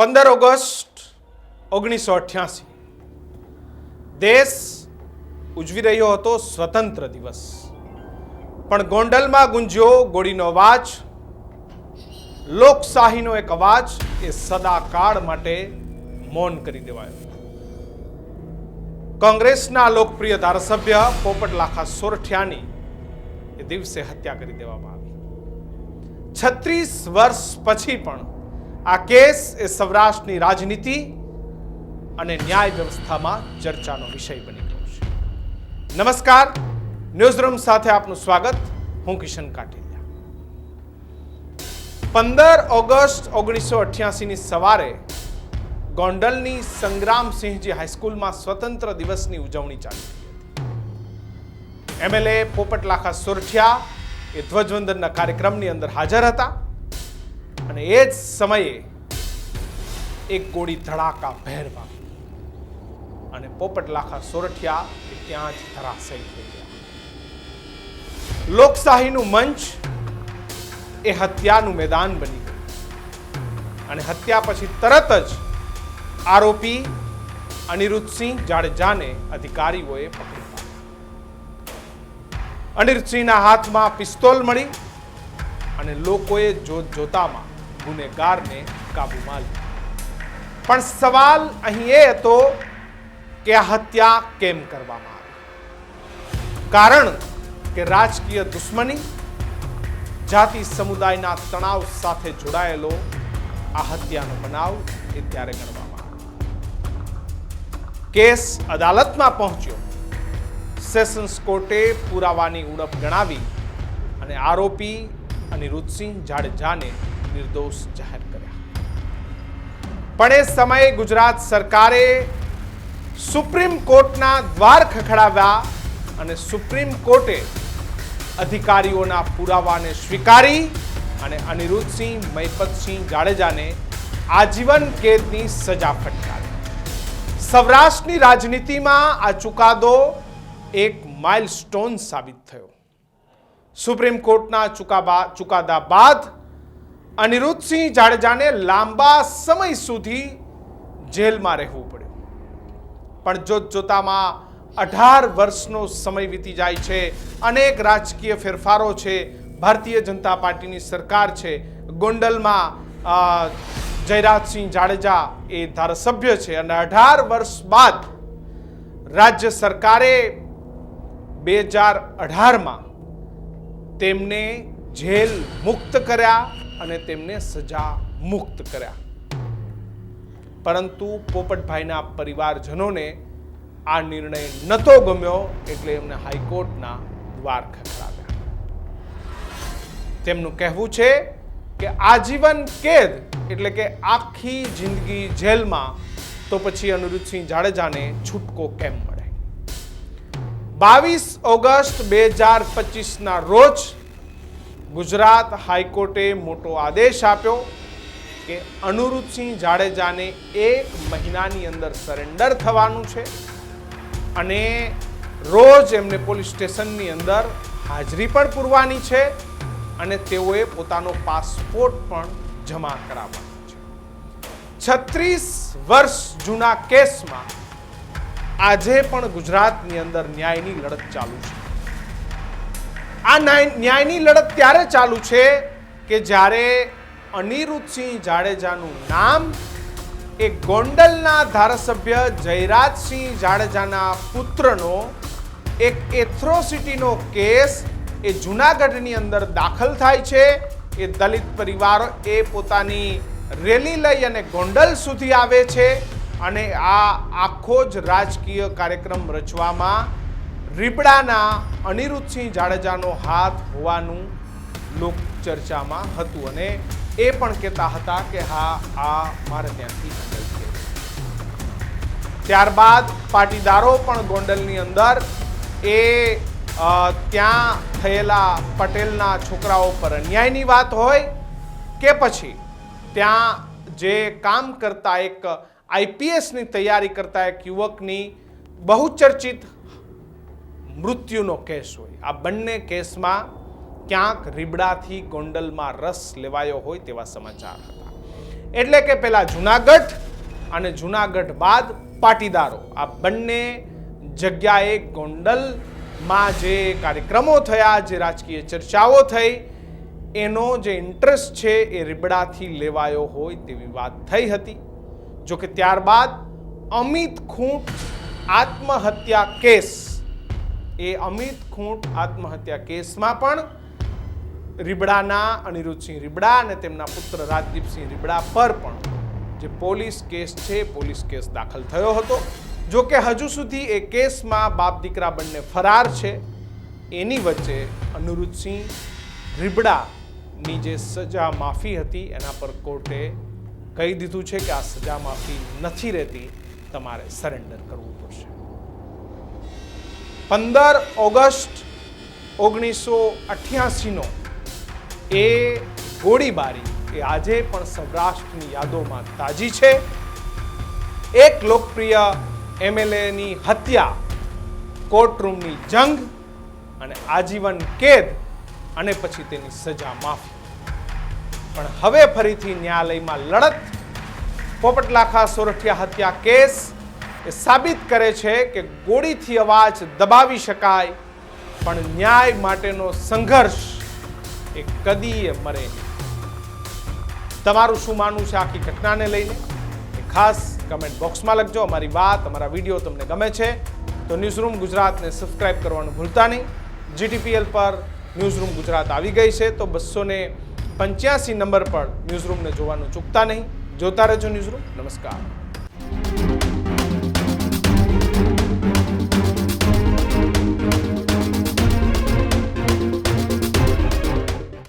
પંદર ઓગસ્ટ ઓગણીસો અઠ્યાસી દેશ ઉજવી રહ્યો હતો સ્વતંત્ર દિવસ. પણ ગોંડલમાં ગુંજ્યો ગોળીનો અવાજ, લોકશાહીનો એક અવાજ એ સદાકાળ માટે મૌન કરી દેવાયો. કોંગ્રેસના લોકપ્રિય ધારાસભ્ય પોપટલાખા સોરઠિયાની એ દિવસે હત્યા કરી દેવામાં આવી. છત્રીસ વર્ષ પછી પણ આ કેસ એ સૌરાષ્ટ્રની રાજનીતિ અને ન્યાય વ્યવસ્થામાં ચર્ચાનો વિષય બની ગયો છે. નમસ્કાર, ન્યૂઝરૂમ સાથે આપનું સ્વાગત. હું કિશન કાટેલિયા પંદર ઓગસ્ટ ઓગણીસો અઠ્યાસીની સવારે ગોંડલની સંગ્રામસિંહજી હાઈસ્કૂલમાં સ્વતંત્ર દિવસની ઉજવણી ચાલી એમએલએ પોપટલાખા સોરઠિયા એ ધ્વજવંદનના કાર્યક્રમની અંદર હાજર હતા. અને એ જ સમયે એક ગોળી ધડાકા ભેરવા અને પોપટલાખા સોરઠિયા એ ત્યાં જ ધરાશયી થઈ ગયા. લોકશાહીનું મંચ એ હત્યાનું મેદાન બની ગયું. અને હત્યા પછી તરત જ આરોપી અનિરુદ્ધસિંહ જાડેજાને અધિકારીઓએ પકડી પાડ્યો અનિરુદ્ધસિંહના હાથમાં પિસ્તોલ મળી અને લોકોએ જોત જોતામાં ગુનેગારને કાબૂમાં લીધો પણ સવાલ અહીં એ હતો કે આ હત્યા કેમ કરવામાં આવી? કારણ કે રાજકીય દુશ્મની, જાતિ સમુદાયના તણાવ સાથે જોડાયેલો આ હત્યાનો બનાવ એ ત્યારે ગણવામાં કેસ અદાલતમાં પહોંચ્યો. સેશન્સ કોર્ટે પુરાવાની ઉણપ ગણાવી અને આરોપી અનિરુદ્ધસિંહ જાડેજાને નિર્દોષ જાહેર કર્યા. પણ એ સમયે ગુજરાત સરકારે સુપ્રીમ કોર્ટના દ્વાર ખખડાવ્યા અને સુપ્રીમ કોર્ટે અધિકારીઓના પુરાવાને સ્વીકારી અને અનિરુદ્ધસિંહ મહિપતસિંહ જાડેજાને આજીવન કેદની સજા ફટકારી. સૌરાષ્ટ્રની રાજનીતિમાં આ ચુકાદો એક માઇલસ્ટોન સાબિત થયો. સુપ્રીમ કોર્ટના ચુકાબા ચુકાદા બાદ અનિરુદ્ધસિંહ જાડેજાને લાંબા સમય સુધી જેલમાં રહેવું પડ્યું. પણ જોત જોતામાં અઢાર વર્ષનો સમય વીતી જાય છે. અનેક રાજકીય ફેરફારો છે. ભારતીય જનતા પાર્ટીની સરકાર છે. ગોંડલમાં જયરાજસિંહ જાડેજા એ ધારાસભ્ય છે અને અઢાર વર્ષ બાદ રાજ્ય સરકારે બે હજાર અઢારમાં તેમને જેલ મુક્ત કર્યા. અને તેમને સજા મુક્ત કર્યા. પરંતુ પોપટભાઈના પરિવારજનોને આ નિર્ણય નહોતો ગમ્યો એટલે એમને હાઈકોર્ટના દ્વાર ખખડાવ્યા તેમનું કહેવું છે કે આજીવન કેદ એટલે કે આખી જિંદગી જેલમાં તો પછી અનિરુદ્ધસિંહ જાડેજાને છૂટકો કેમ મળે? બાવીસ ઓગસ્ટ બે હજાર પચીસના રોજ ગુજરાત હાઈકોર્ટે મોટો આદેશ આપ્યો કે અનુરૂપસિંહ જાડેજાને એક મહિનાની અંદર સરેન્ડર થવાનું છે અને રોજ એમને પોલીસ સ્ટેશનની અંદર હાજરી પણ પૂરવાની છે અને તેઓએ પોતાનો પાસપોર્ટ પણ જમા કરાવવાનો છે. છત્રીસ વર્ષ જૂના કેસમાં આજે પણ ગુજરાતની અંદર ન્યાયની લડત ચાલુ છે. આ ન્યાયની લડત ત્યારે ચાલુ છે કે જ્યારે અનિરુદ્ધસિંહ જાડેજાનું નામ એ ગોંડલના ધારાસભ્ય જયરાજસિંહ જાડેજાના પુત્રનો એક એથ્રોસિટીનો કેસ એ જુનાગઢની અંદર દાખલ થાય છે. એ દલિત પરિવાર એ પોતાની રેલી લઈ અને ગોંડલ સુધી આવે છે અને આ આખો જ રાજકીય કાર્યક્રમ રચવામાં રીબડાના અનિરુદ્ધસિંહ જાડેજાનો હાથ હોવાનું લોક ચર્ચામાં હતું અને એ પણ કહેતા હતા કે હા, આ મારે ત્યાંથી ત્યારબાદ પાટીદારો પણ ગોંડલની અંદર એ ત્યાં થયેલા પટેલના છોકરાઓ પર અન્યાયની વાત હોય કે પછી ત્યાં જે કામ કરતા એક આઈપીએસની તૈયારી કરતા એક યુવકની બહુચર્ચિત મૃત્યુનો કેસ હોય. આ બંને કેસમાં ક્યાંક રીબડાથી ગોંડલમાં રસ લેવાયો હોય તેવા સમાચાર હતા. એટલે કે પહેલાં જુનાગઢ અને જુનાગઢ બાદ પાટીદારો. આ બંને જગ્યાએ ગોંડલમાં જે કાર્યક્રમો થયા, જે રાજકીય ચર્ચાઓ થઈ, એનો જે ઇન્ટરેસ્ટ છે એ રીબડાથી લેવાયો હોય તેવી વાત થઈ હતી. જોકે ત્યારબાદ અમિત ખૂંટ આત્મહત્યા કેસ એ અમિત ખૂંટ આત્મહત્યા કેસમાં પણ રીબડાના અનિરુદ્ધસિંહ રીબડા અને તેમના પુત્ર રાજદીપસિંહ રીબડા પર પણ જે પોલીસ કેસ છે, પોલીસ કેસ દાખલ થયો હતો. જો કે હજુ સુધી એ કેસમાં બાપ દીકરા બંને ફરાર છે. એની વચ્ચે અનિરુદ્ધસિંહ રીબડાની જે સજા માફી હતી, એના પર કોર્ટે કહી દીધું છે કે આ સજા માફી નથી રહેતી. તમારે સરેન્ડર કરવું પડશે. પંદર ઓગસ્ટ ઓગણીસો અઠ્યાસીનો એ ગોળીબારી એ આજે પણ સૌરાષ્ટ્રની યાદોમાં તાજી છે. એક લોકપ્રિય એમએલએની હત્યા, કોર્ટરૂમની જંગ અને આજીવન કેદ અને પછી તેની સજા માફી. પણ હવે ફરીથી ન્યાયાલયમાં લડત, પોપટલાખા સોરઠિયા હત્યા કેસ એ સાબિત કરે છે કે ગોળીથી અવાજ દબાવી શકાય, પણ ન્યાય માટેનો સંઘર્ષ એ કદીએ મરે તમારું શું માનવું છે આખી ઘટનાને લઈને? એ ખાસ કમેન્ટ બોક્સમાં લખજો. અમારી વાત, અમારા વીડિયો તમને ગમે છે, તો ન્યૂઝરૂમ ગુજરાતને સબસ્ક્રાઇબ કરવાનું ભૂલતા નહીં. જીટીપીએલ પર ન્યૂઝરૂમ ગુજરાત આવી ગઈ છે, તો બસો ને પંચ્યાસી નંબર પર ન્યૂઝરૂમને જોવાનું ચૂકતા નહીં. જોતા રહેજો ન્યૂઝરૂમ નમસ્કાર.